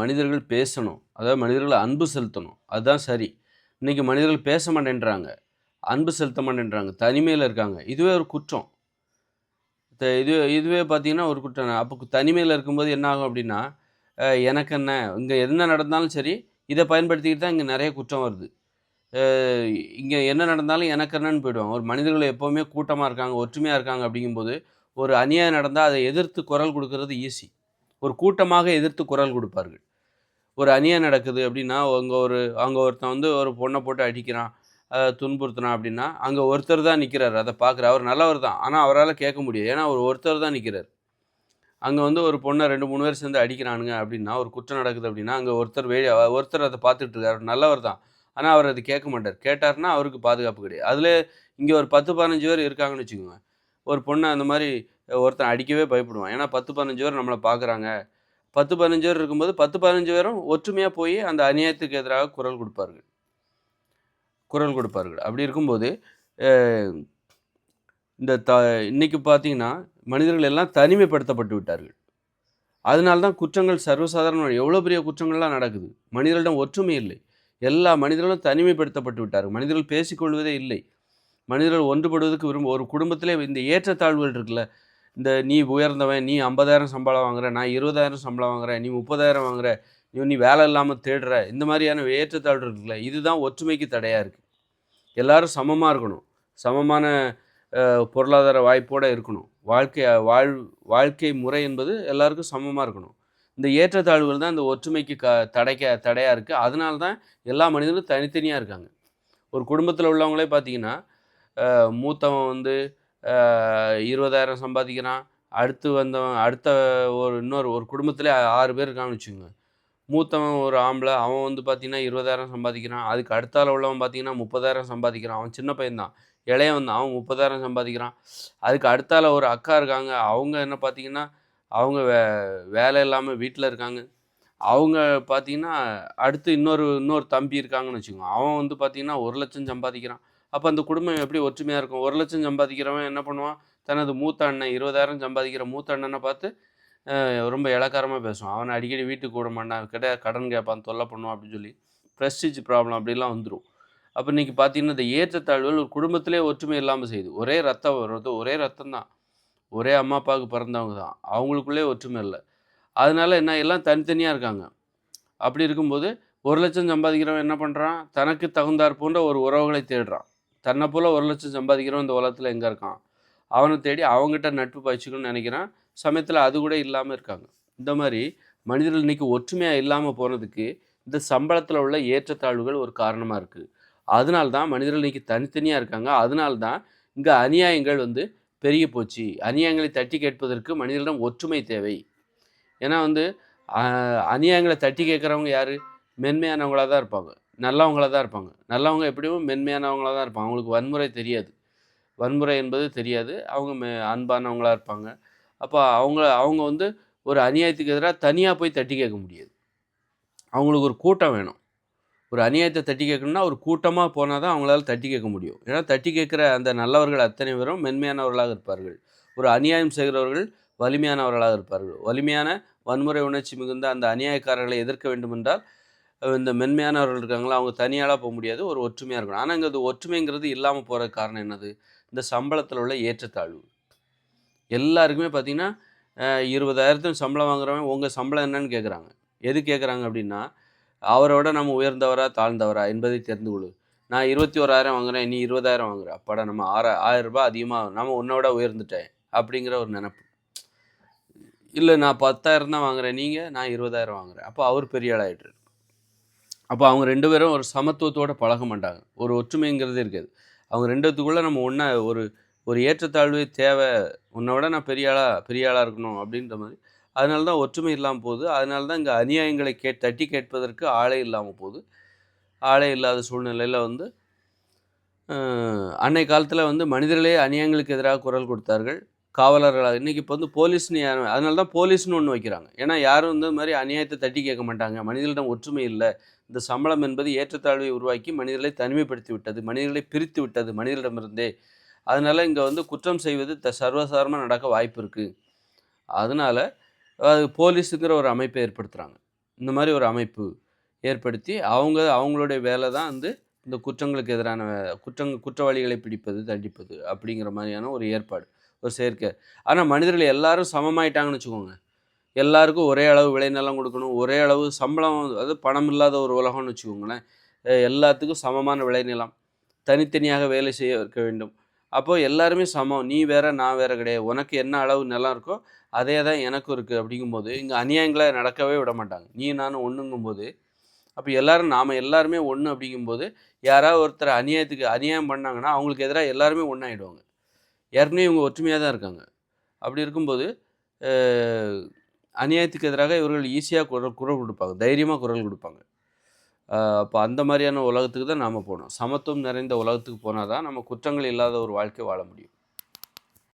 மனிதர்கள் பேசணும். அதாவது மனிதர்கள் அன்பு செலுத்தணும். அதுதான் சரி. இன்றைக்கி மனிதர்கள் பேச மாட்டேன்றாங்க. அன்பு செலுத்த மாட்டேன்றாங்க. தனிமையில் இருக்காங்க. இதுவே ஒரு குற்றம். இது இதுவே பார்த்தீங்கன்னா ஒரு குற்றம். அப்போ தனிமையில் இருக்கும்போது என்ன ஆகும் அப்படின்னா எனக்கு என்ன இங்கே என்ன நடந்தாலும் சரி இதை பயன்படுத்திக்கிட்டு தான் இங்கே நிறைய குற்றம் வருது. இங்கே என்ன நடந்தாலும் எனக்கு என்னன்னு போயிடுவாங்க. ஒரு மனிதர்கள் எப்போவுமே கூட்டமாக இருக்காங்க ஒற்றுமையாக இருக்காங்க அப்படிங்கும்போது ஒரு அநியாயம் நடந்தால் அதை எதிர்த்து குரல் கொடுக்கறது ஈஸி ஒரு கூட்டமாக எதிர்த்து குரல் கொடுப்பார்கள். ஒரு அநியாயம் நடக்குது அப்படின்னா அங்கே ஒரு அங்கே ஒருத்தன் வந்து ஒரு பொண்ணை போட்டு அடிக்கிறான் துன்புறுத்தினான் துன்புறுத்துறான் அப்படின்னா அங்கே ஒருத்தர் தான் நிற்கிறார் அதை பார்க்குற அவர் நல்லவர் தான். ஆனால் அவரால் கேட்க முடியாது. ஏன்னா அவர் ஒருத்தர் தான் நிற்கிறார் அங்கே வந்து ஒரு பொண்ணை ரெண்டு மூணு பேர் சேர்ந்து அடிக்கிறானுங்க அப்படின்னா ஒரு குற்றம் நடக்குது அப்படின்னா அங்கே ஒருத்தர் வே ஒருத்தர் அதை பார்த்துட்டு இருக்கார். நல்லவர் தான். ஆனால் அவர் அது கேட்க மாட்டார். கேட்டார்னா அவருக்கு பாதுகாப்பு கிடையாது. அதில் இங்கே ஒரு பத்து பதினஞ்சு பேர் இருக்காங்கன்னு வச்சுக்கோங்க. ஒரு பொண்ணை அந்த மாதிரி ஒருத்தன் அடிக்கவே பயப்படுவான். ஏன்னா பத்து பதினஞ்சு பேர் நம்மளை பார்க்குறாங்க பத்து பதினஞ்சு பேர் இருக்கும்போது பத்து பதினஞ்சு பேரும் ஒற்றுமையாக போய் அந்த அநியாயத்துக்கு எதிராக குரல் கொடுப்பார்கள். குரல் கொடுப்பார்கள். அப்படி இருக்கும்போது இந்த த இன்னைக்கு பார்த்தீங்கன்னா மனிதர்கள் எல்லாம் தனிமைப்படுத்தப்பட்டு விட்டார்கள். அதனால தான் குற்றங்கள் சர்வசாதாரண எவ்வளோ பெரிய குற்றங்கள்லாம் நடக்குது. மனிதர்களிடம் ஒற்றுமை இல்லை. எல்லா மனிதர்களும் தனிமைப்படுத்தப்பட்டு விட்டார்கள். மனிதர்கள் பேசிக்கொள்வதே இல்லை. மனிதர்கள் ஒன்றுபடுவதற்கு விரும்ப ஒரு குடும்பத்திலே இந்த ஏற்றத்தாழ்வுகள் இருக்குல்ல இந்த நீ உயர்ந்தவன் நீ ஐம்பதாயிரம் சம்பளம் வாங்குற நான் இருபதாயிரம் சம்பளம் வாங்குற நீ முப்பதாயிரம் வாங்குற நீ நீ வேலை இல்லாமல் தேடுற இந்த மாதிரியான ஏற்றத்தாழ்வு இருக்குல்ல இதுதான் ஒற்றுமைக்கு தடையாக இருக்குது எல்லாரும் சமமாக இருக்கணும். சமமான பொருளாதார வாய்ப்போடு இருக்கணும். வாழ்க்கை வாழ் வாழ்க்கை முறை என்பது எல்லாருக்கும் சமமாக இருக்கணும். இந்த ஏற்றத்தாழ்வுகள் தான் இந்த ஒற்றுமைக்கு க தடைக்க தடையாக இருக்குது அதனால தான் எல்லா மனிதர்களும் தனித்தனியாக இருக்காங்க. ஒரு குடும்பத்தில் உள்ளவங்களே பார்த்தீங்கன்னா மூத்தவன் வந்து இருபதாயிரம் சம்பாதிக்கிறான். அடுத்து வந்தவன் அடுத்த ஒரு இன்னொரு ஒரு குடும்பத்திலே ஆறு பேர் இருக்கான்னு வச்சுக்கோங்க. மூத்தவன் ஒரு ஆம்பளை அவன் வந்து பார்த்தீங்கன்னா இருபதாயிரம் சம்பாதிக்கிறான். அதுக்கு அடுத்தால உள்ளவன் பார்த்தீங்கன்னா முப்பதாயிரம் சம்பாதிக்கிறான். அவன் சின்ன பையன்தான் இளையவன் தான். அவன் முப்பதாயிரம் சம்பாதிக்கிறான். அதுக்கு அடுத்தால ஒரு அக்கா இருக்காங்க. அவங்க என்ன பார்த்தீங்கன்னா அவங்க வே வேலை இல்லாமல் வீட்டில் இருக்காங்க. அவங்க பார்த்தீங்கன்னா அடுத்து இன்னொரு இன்னொரு தம்பி இருக்காங்கன்னு வச்சுக்கோங்க. அவன் வந்து பார்த்தீங்கன்னா ஒரு லட்சம் சம்பாதிக்கிறான். அப்போ அந்த குடும்பம் எப்படி ஒற்றுமையாக இருக்கும்? ஒரு லட்சம் சம்பாதிக்கிறவன் என்ன பண்ணுவான்? தனது மூத்த அண்ணன் இருபதாயிரம் சம்பாதிக்கிற மூத்த அண்ணனை பார்த்து ரொம்ப இளக்காரமாக பேசுவான். அவனை அடிக்கடி வீட்டுக்கு கூட மாட்டான். கிட்ட கடன் கேட்பான் தொல்லை பண்ணுவான் அப்படின்னு சொல்லி. ப்ரெஸ்டீஜ் ப்ராப்ளம் அப்படிலாம் வந்துடும் அப்போ இன்றைக்கி பார்த்தீங்கன்னா இந்த ஏற்றத்தாழ்வுகள் ஒரு குடும்பத்திலே ஒற்றுமை இல்லாமல் செய்யுது. ஒரே ரத்தம் வருது ஒரே ரத்தம் தான் ஒரே அம்மா அப்பாவுக்கு பிறந்தவங்க தான். அவங்களுக்குள்ளே ஒற்றுமை இல்லை. அதனால என்ன எல்லாம் தனித்தனியாக இருக்காங்க. அப்படி இருக்கும்போது ஒரு லட்சம் சம்பாதிக்கிறவன் என்ன பண்ணுறான் தனக்கு தகுந்தாற் போன்ற ஒரு உறவுகளை தேடுறான். தன்னை போல் ஒரு லட்சம் சம்பாதிக்கிறோம் இந்த உலகத்தில் எங்கே இருக்கான்? அவனை தேடி அவங்ககிட்ட நட்பு பயிற்சிக்கணும்னு நினைக்கிறான். சமயத்தில் அது கூட இல்லாமல் இருக்காங்க. இந்த மாதிரி மனிதர்கள் இன்றைக்கி ஒற்றுமையாக இல்லாமல் போனதுக்கு இந்த சம்பளத்தில் உள்ள ஏற்றத்தாழ்வுகள் ஒரு காரணமாக இருக்குது அதனால தான் மனிதர்கள் இன்றைக்கி தனித்தனியாக இருக்காங்க. அதனால தான் இங்கே அநியாயங்கள் வந்து பெருகி போச்சு. அநியாயங்களை தட்டி கேட்பதற்கு மனிதர்களிடம் ஒற்றுமை தேவை. ஏன்னா வந்து அநியாயங்களை தட்டி கேட்குறவங்க யார்? மென்மையானவங்களாக தான் இருப்பாங்க. நல்லவங்களாக தான் இருப்பாங்க. நல்லவங்க எப்படியும் மென்மையானவங்களாக தான் இருப்பாங்க. அவங்களுக்கு வன்முறை தெரியாது. வன்முறை என்பது தெரியாது. அவங்க மெ அன்பானவங்களாக இருப்பாங்க. அப்போ அவங்க அவங்க வந்து ஒரு அநியாயத்துக்கு எதிராக தனியாக போய் தட்டி கேட்க முடியாது. அவங்களுக்கு ஒரு கூட்டம் வேணும். ஒரு அநியாயத்தை தட்டி கேட்கணும்னா ஒரு கூட்டமாக போனால் தான் அவங்களால தட்டி கேட்க முடியும். ஏன்னா தட்டி கேட்குற அந்த நல்லவர்கள் அத்தனை பேரும் மென்மையானவர்களாக இருப்பார்கள். ஒரு அநியாயம் செய்கிறவர்கள் வலிமையானவர்களாக இருப்பார்கள். வலிமையான வன்முறை உணர்ச்சி மிகுந்த அந்த அநியாயக்காரர்களை எதிர்க்க வேண்டுமென்றால் இந்த மென்மையானவர்கள் இருக்காங்களா அவங்க தனியாளாக போக முடியாது ஒரு ஒற்றுமையாக இருக்கணும். ஆனால் இங்கே அது ஒற்றுமைங்கிறது இல்லாமல் போகிற காரணம் என்னது? இந்த சம்பளத்தில் உள்ள ஏற்றத்தாழ்வு. எல்லாருக்குமே பார்த்தீங்கன்னா அஹ் இருபதாயிரத்துக்கு சம்பளம் வாங்குறவன் உங்கள் சம்பளம் என்னன்னு கேட்குறாங்க எது கேட்குறாங்க அப்படின்னா அவரோட நம்ம உயர்ந்தவரா தாழ்ந்தவரா என்பதை தெரிந்து கொள்ளு. நான் இருபத்தி ஓராயிரம் வாங்குறேன் நீ இருபதாயிரம் வாங்குற. அப்பாடா நம்ம ஆற ஆயிரம் ரூபாய் அதிகமாக நம்ம உன்னோட உயர்ந்துட்டேன். அப்படிங்கிற ஒரு நினப்பு. இல்லை நான் பத்தாயிரம் தான் வாங்குறேன் நீங்கள் நான் இருபதாயிரம் வாங்குறேன். அப்போ அவர் பெரிய ஆளாகிட்டு அப்போ அவங்க ரெண்டு பேரும் ஒரு சமத்துவத்தோடு பழக மாட்டாங்க. ஒரு ஒற்றுமைங்கிறது இருக்காது. அவங்க ரெண்டுத்துக்குள்ளே நம்ம ஒன்றா ஒரு ஒரு ஏற்றத்தாழ்வு தேவை உன்னை விட நான் பெரிய ஆளாக பெரிய ஆளாக இருக்கணும் அப்படின்ற மாதிரி. அதனால தான் ஒற்றுமை இல்லாமல் போகுது. அதனால தான் இங்கே அநியாயங்களை கே தட்டி கேட்பதற்கு ஆளே இல்லாமல் போகுது. ஆளே இல்லாத சூழ்நிலையில் வந்து அன்னை காலத்தில் வந்து மனிதர்களே அநியாயங்களுக்கு எதிராக குரல் கொடுத்தார்கள். காவலர்களாக இன்றைக்கி இப்போ வந்து போலீஸ்னு யாரும் அதனால தான் போலீஸ்னு ஒன்று வைக்கிறாங்க. ஏன்னா யாரும் வந்து மாதிரி அநியாயத்தை தட்டி கேட்க மாட்டாங்க. மனிதர்களிடம் ஒற்றுமை இல்லை. இந்த சம்பளம் என்பது ஏற்றத்தாழ்வை உருவாக்கி மனிதர்களை தனிமைப்படுத்தி விட்டது மனிதர்களை பிரித்து விட்டது மனிதரிடமிருந்தே. அதனால் இங்கே வந்து குற்றம் செய்வது த சர்வசாதாரணமாக நடக்க வாய்ப்பு இருக்குது அதனால் அது போலீஸுங்கிற ஒரு அமைப்பை ஏற்படுத்துகிறாங்க இந்த மாதிரி ஒரு அமைப்பு ஏற்படுத்தி அவங்க அவங்களுடைய வேலை தான் வந்து இந்த குற்றங்களுக்கு எதிரான வே- குற்றவாளிகளை பிடிப்பது தண்டிப்பது அப்படிங்கிற மாதிரியான ஒரு ஏற்பாடு. ஒரு செயற்கை ஆனால் மனிதர்கள் எல்லாரும் சமமாயிட்டாங்கன்னு வச்சுக்கோங்க. எல்லாருக்கும் ஒரே அளவு விளைநிலம் கொடுக்கணும் ஒரே அளவு சம்பளம் அதாவது பணம் இல்லாத ஒரு உலகம்னு வச்சுக்கோங்களேன். எல்லாத்துக்கும் சமமான விளைநிலம் தனித்தனியாக வேலை செய்ய இருக்க வேண்டும். அப்போது எல்லாருமே சமம். நீ வேற நான் வேற கிடையாது. உனக்கு என்ன அளவு நிலம் இருக்கோ அதே தான் எனக்கும் இருக்குது அப்படிங்கும்போது இங்கே அநியாயங்களை நடக்கவே விட மாட்டாங்க. நீ நானும் ஒன்றுங்கும்போது அப்போ எல்லோரும் நாம் எல்லாருமே ஒன்று அப்படிங்கும்போது யாராவது ஒருத்தர் அநியாயத்துக்கு அநியாயம் பண்ணாங்கன்னா அவங்களுக்கு எதிராக எல்லாருமே ஒன்றாயிடுவாங்க ஏற்கனவே இவங்க ஒற்றுமையாக தான் இருக்காங்க. அப்படி இருக்கும்போது அநியாயத்துக்கு எதிராக இவர்கள் ஈஸியாக குரல் குரல் கொடுப்பாங்க. தைரியமாக குரல் கொடுப்பாங்க. அப்போ அந்த மாதிரியான உலகத்துக்கு தான் நாம் போகணும். சமத்துவம் நிறைந்த உலகத்துக்கு போனால் தான் நம்ம குற்றங்கள் இல்லாத ஒரு வாழ்க்கை வாழ முடியும்.